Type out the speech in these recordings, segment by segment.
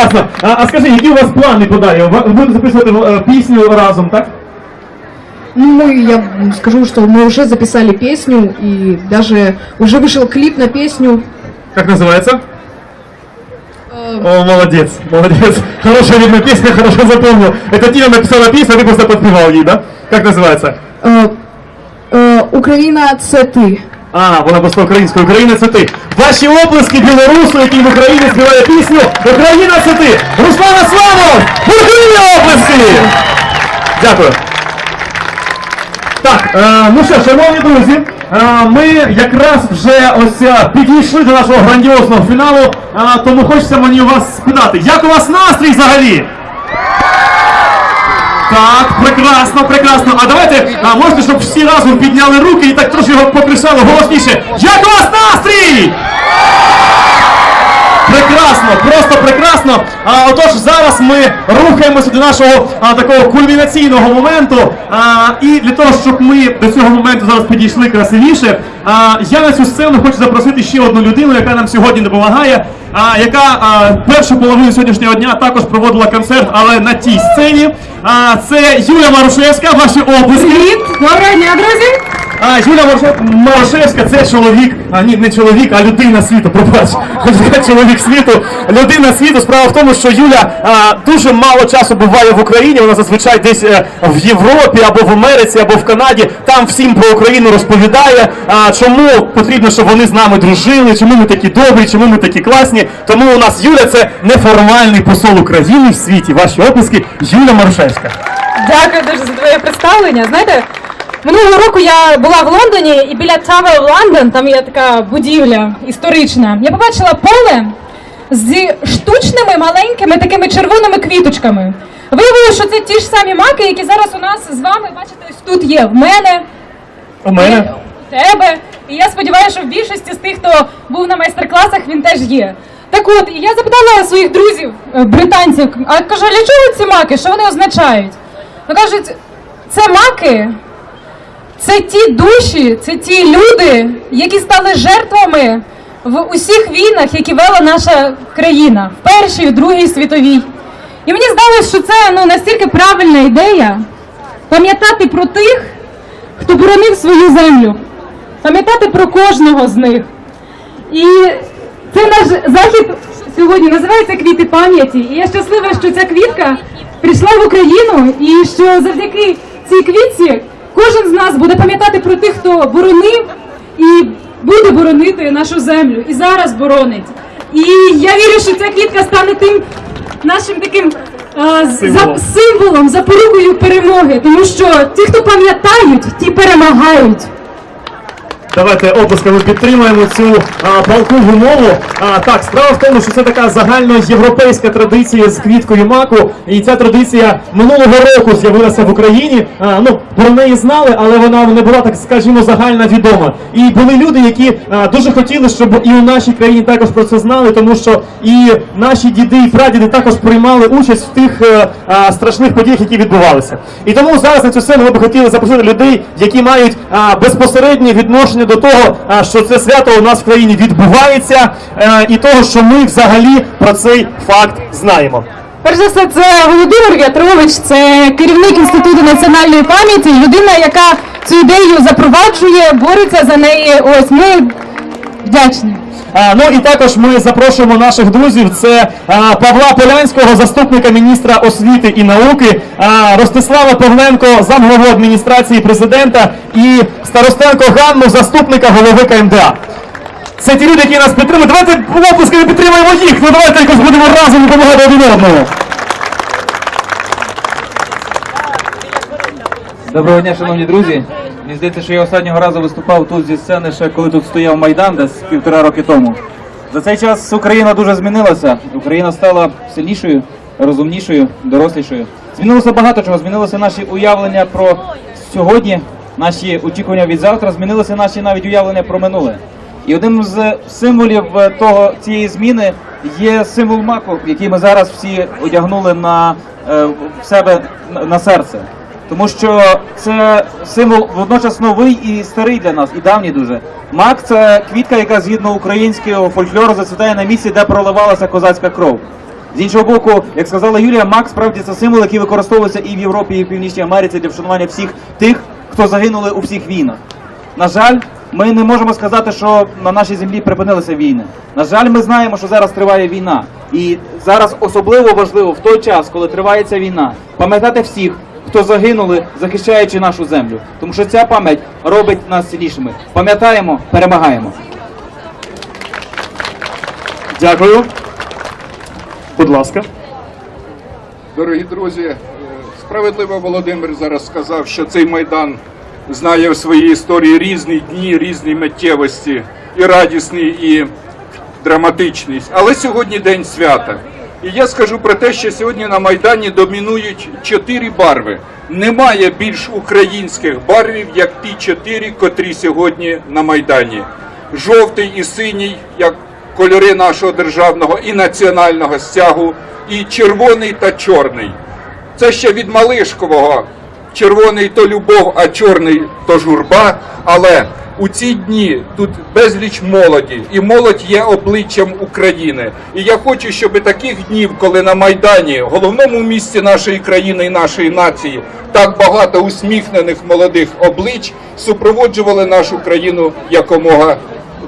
Ясно. А, а скажи, які у вас плани подалі? Ви будете записувати е, пісню разом, так? Ну, мы, я м, скажу, что мы уже записали песню, и даже уже вышел клип на песню. Как называется? Э, О, молодец, молодец. Хорошая, видно, песня, хорошо запомнил. Это Тина написала песню, а ты просто подпевал ей, да? Как называется? э, э, Украина, це ти. А, вона просто українською. Україна це ти. Ваші оплески білорусу, який в Україні співає пісню Україна це ти. Руслана Славов! Бурхливі оплески! Дякую. Так, е, ну що, шановні друзі, е, ми якраз вже ось е, підійшли до нашого грандіозного фіналу, е, тому хочеться мені у вас спитати, як у вас настрій взагалі? Так, прекрасно, прекрасно. А давайте, а можете, щоб всі разом підняли руки і так трошки його покричали голосніше. Як у вас настрій? Прекрасно, просто прекрасно. А, отож, зараз ми рухаємося до нашого а, такого кульмінаційного моменту. А, і для того, щоб ми до цього моменту зараз підійшли красивіше, а, я на цю сцену хочу запросити ще одну людину, яка нам сьогодні допомагає, а, яка а, першу половину сьогоднішнього дня також проводила концерт, але на тій сцені. А, це Юля Марушевська, ваші оплески. Привіт! Доброго дня, друзі! А, Юля Маршевська це чоловік, а ні, не чоловік, а людина світу, пробач. Хочу чоловік світу. Людина світу. Справа в тому, що Юля а, дуже мало часу буває в Україні. Вона зазвичай десь е, в Європі або в Америці, або в Канаді. Там всім про Україну розповідає. А, чому потрібно, щоб вони з нами дружили, чому ми такі добрі, чому ми такі класні. Тому у нас Юля це неформальний посол України в світі. Ваші оплески Юля Маршевська. Дякую дуже за твоє представлення. Знаєте, минулого року я була в Лондоні і біля Tower of London, там є така будівля історична. Я побачила поле зі штучними маленькими такими червоними квіточками. Виявилося, що це ті ж самі маки, які зараз у нас з вами, бачите, ось тут є. В мене, У мене. у тебе. І я сподіваюся, що в більшості з тих, хто був на майстер-класах, він теж є. Так от, і я запитала своїх друзів, е, британців, а кажу, для чого ці маки? Що вони означають? Ну кажуть, це маки, це ті душі, це ті люди, які стали жертвами в усіх війнах, які вела наша країна в Першій, в Другій світовій. І мені здалося, що це ну, настільки правильна ідея пам'ятати про тих, хто боронив свою землю, пам'ятати про кожного з них. І це наш захід сьогодні називається Квіти пам'яті. І я щаслива, що ця квітка прийшла в Україну, і що завдяки цій квітці кожен з нас буде пам'ятати про тих, хто боронив і буде боронити нашу землю, і зараз боронить. І я вірю, що ця квітка стане тим нашим таким а, з- Символом. за, символом, запорукою перемоги, тому що ті, хто пам'ятають, ті перемагають. Давайте оплесками підтримаємо цю а, палку мову. А, так, справа в тому, що це така загальноєвропейська традиція з квіткою маку. І ця традиція минулого року з'явилася в Україні. А, ну, про неї знали, але вона не була, так скажімо, загально відома. І були люди, які а, дуже хотіли, щоб і у нашій країні також про це знали, тому що і наші діди і прадіди також приймали участь в тих е, а, страшних подіях, які відбувалися. І тому зараз на цю сцену ми б хотіли запросити людей, які мають а, безпосереднє відношення до того, що це свято у нас в країні відбувається, е, і того, що ми взагалі про цей факт знаємо. Перш за все, це Володимир В'ятрович, це керівник інституту національної пам'яті, людина, яка цю ідею запроваджує, бореться за неї. Ось ми вдячні. Ну і також ми запрошуємо наших друзів. Це Павла Полянського, заступника міністра освіти і науки, Ростислава Павленко, замглаву адміністрації президента, і Старостенко Ганну, заступника голови КМДА. Це ті люди, які нас підтримують. Давайте оплесками підтримаємо їх. Ну давайте якось будемо разом допомагати один одному. Доброго дня, шановні друзі. Мені здається, що я останнього разу виступав тут зі сцени, ще коли тут стояв Майдан, десь півтора роки тому. За цей час Україна дуже змінилася. Україна стала сильнішою, розумнішою, дорослішою. Змінилося багато чого. Змінилося наші уявлення про сьогодні, наші очікування від завтра, змінилися наші навіть уявлення про минуле. І одним з символів е, того цієї зміни є символ маку, який ми зараз всі одягнули на е, в себе на серце. Тому що це символ водночас новий і старий для нас, і давній дуже. Мак це квітка, яка згідно українського фольклору зацвітає на місці, де проливалася козацька кров. З іншого боку, як сказала Юлія, мак справді це символ, який використовується і в Європі, і в Північній Америці для вшанування всіх тих, хто загинули у всіх війнах. На жаль, ми не можемо сказати, що на нашій землі припинилися війни. На жаль, ми знаємо, що зараз триває війна. І зараз особливо важливо в той час, коли триває ця війна, пам'ятати всіх, хто загинули, захищаючи нашу землю. Тому що ця пам'ять робить нас сильнішими. Пам'ятаємо, перемагаємо. Дякую. Будь ласка. Дорогі друзі, е, справедливо Володимир зараз сказав, що цей майдан знає в своїй історії різні дні, різні миттєвості, і радісні, і драматичні. Але сьогодні день свята. І я скажу про те, що сьогодні на Майдані домінують чотири барви. Немає більш українських барвів, як ті чотири, котрі сьогодні на Майдані. Жовтий і синій, як кольори нашого державного і національного стягу, і червоний та чорний. Це ще від Малишкового. Червоний то любов, а чорний то журба. Але у ці дні тут безліч молоді, і молодь є обличчям України. І я хочу, щоб таких днів, коли на Майдані, головному місті нашої країни і нашої нації, так багато усміхнених молодих облич супроводжували нашу країну якомога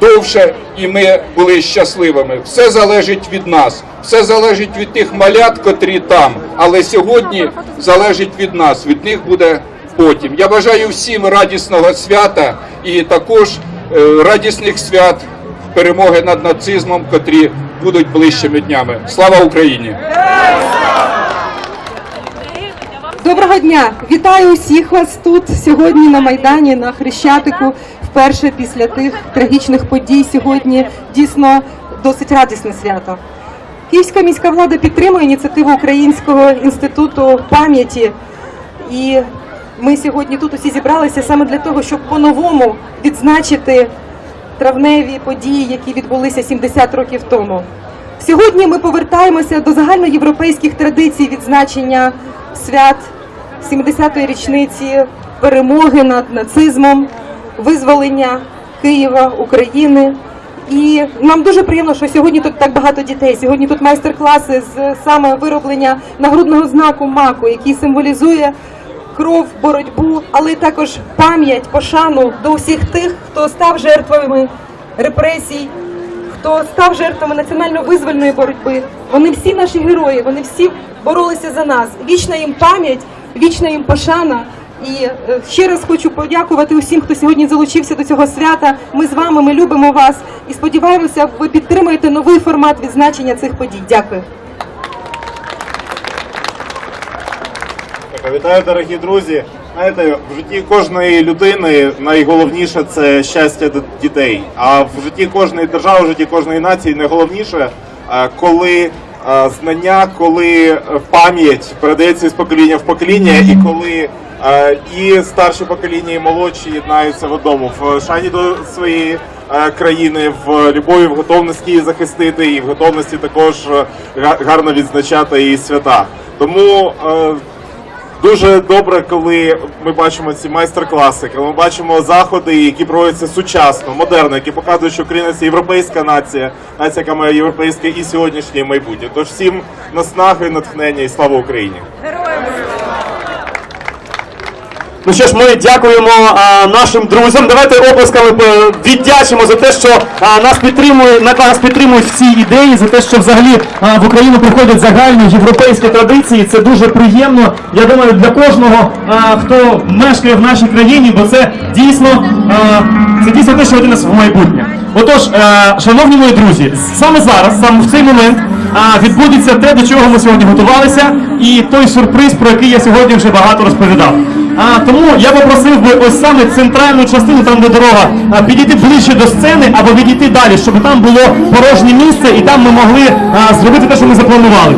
довше, і ми були щасливими. Все залежить від нас, все залежить від тих малят, котрі там. Але сьогодні залежить від нас. Від них буде потім. Я бажаю всім радісного свята і також е, радісних свят перемоги над нацизмом, котрі будуть ближчими днями. Слава Україні! Доброго дня! Вітаю усіх вас тут сьогодні на Майдані, на Хрещатику. Вперше після тих трагічних подій сьогодні дійсно досить радісне свято. Київська міська влада підтримує ініціативу Українського інституту пам'яті. І ми сьогодні тут усі зібралися саме для того, щоб по-новому відзначити травневі події, які відбулися 70 років тому. Сьогодні ми повертаємося до загальноєвропейських традицій відзначення свят 70-ї річниці перемоги над нацизмом, визволення Києва, України. І нам дуже приємно, що сьогодні тут так багато дітей. Сьогодні тут майстер-класи з саме вироблення нагрудного знаку маку, який символізує кров, боротьбу, але також пам'ять, пошану до усіх тих, хто став жертвами репресій, хто став жертвами національно-визвольної боротьби. Вони всі наші герої, вони всі боролися за нас. Вічна їм пам'ять, вічна їм пошана. І е, ще раз хочу подякувати усім, хто сьогодні залучився до цього свята. Ми з вами, ми любимо вас і сподіваємося, ви підтримуєте новий формат відзначення цих подій. Дякую. Вітаю, дорогі друзі. Знаєте, в житті кожної людини найголовніше це щастя дітей. А в житті кожної держави, в житті кожної нації найголовніше, е, коли е, знання, коли е, пам'ять передається з покоління в покоління, і коли і старші покоління, і молодші єднаються в одному в шані до своєї країни, в любові, в готовності її захистити, і в готовності також гарно відзначати її свята. Тому Дуже добре, коли ми бачимо ці майстер-класи, коли ми бачимо заходи, які проводяться сучасно, модерно, які показують, що Україна це європейська нація, нація, яка має європейське і сьогоднішнє, майбутнє. Тож всім наснаги, натхнення і слава Україні! Ну що ж, ми дякуємо а, нашим друзям. Давайте оплесками віддячимо за те, що а, нас підтримує, на- нас підтримують в цій ідеї, за те, що взагалі а, в Україну приходять загальні європейські традиції. Це дуже приємно. Я думаю, для кожного, а, хто мешкає в нашій країні, бо це дійсно а, це дійсно те, що веде нас в майбутнє. Отож, е, шановні мої друзі, саме зараз, саме в цей момент, а, відбудеться те, до чого ми сьогодні готувалися, і той сюрприз, про який я сьогодні вже багато розповідав. А, тому я попросив би ось саме центральну частину, там де дорога, а, підійти ближче до сцени або відійти далі, щоб там було порожнє місце і там ми могли а, зробити те, що ми запланували.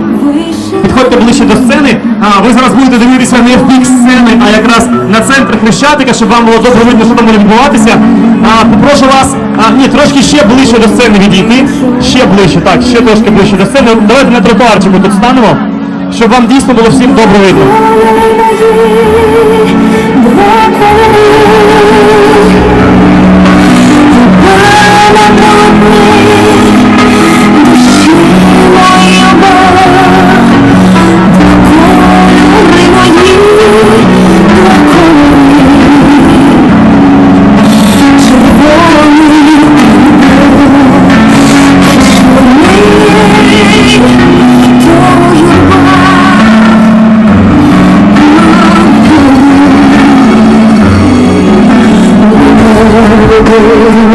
Підходьте ближче до сцени. А, ви зараз будете дивитися не в бік сцени, а якраз на центр Хрещатика, щоб вам було добре видно, що там буде відбуватися. А, попрошу вас, а, ні, трошки ще ближче до сцени відійти. Ще ближче, так, ще трошки ближче до сцени. Давайте на тротуарчику тут станемо, щоб вам дійсно було всім добре видно. Thank you. Oh.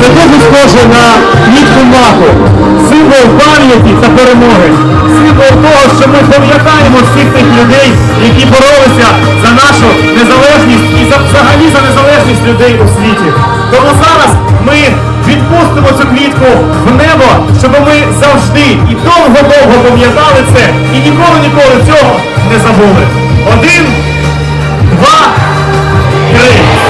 Це дуже схоже на квітку маку, символ пам'яті та перемоги, символ того, що ми пам'ятаємо всіх тих людей, які боролися за нашу незалежність і за, взагалі за незалежність людей у світі. Тому зараз ми відпустимо цю квітку в небо, щоб ми завжди і довго-довго пам'ятали це і ніколи-ніколи цього не забули. Один, два, три.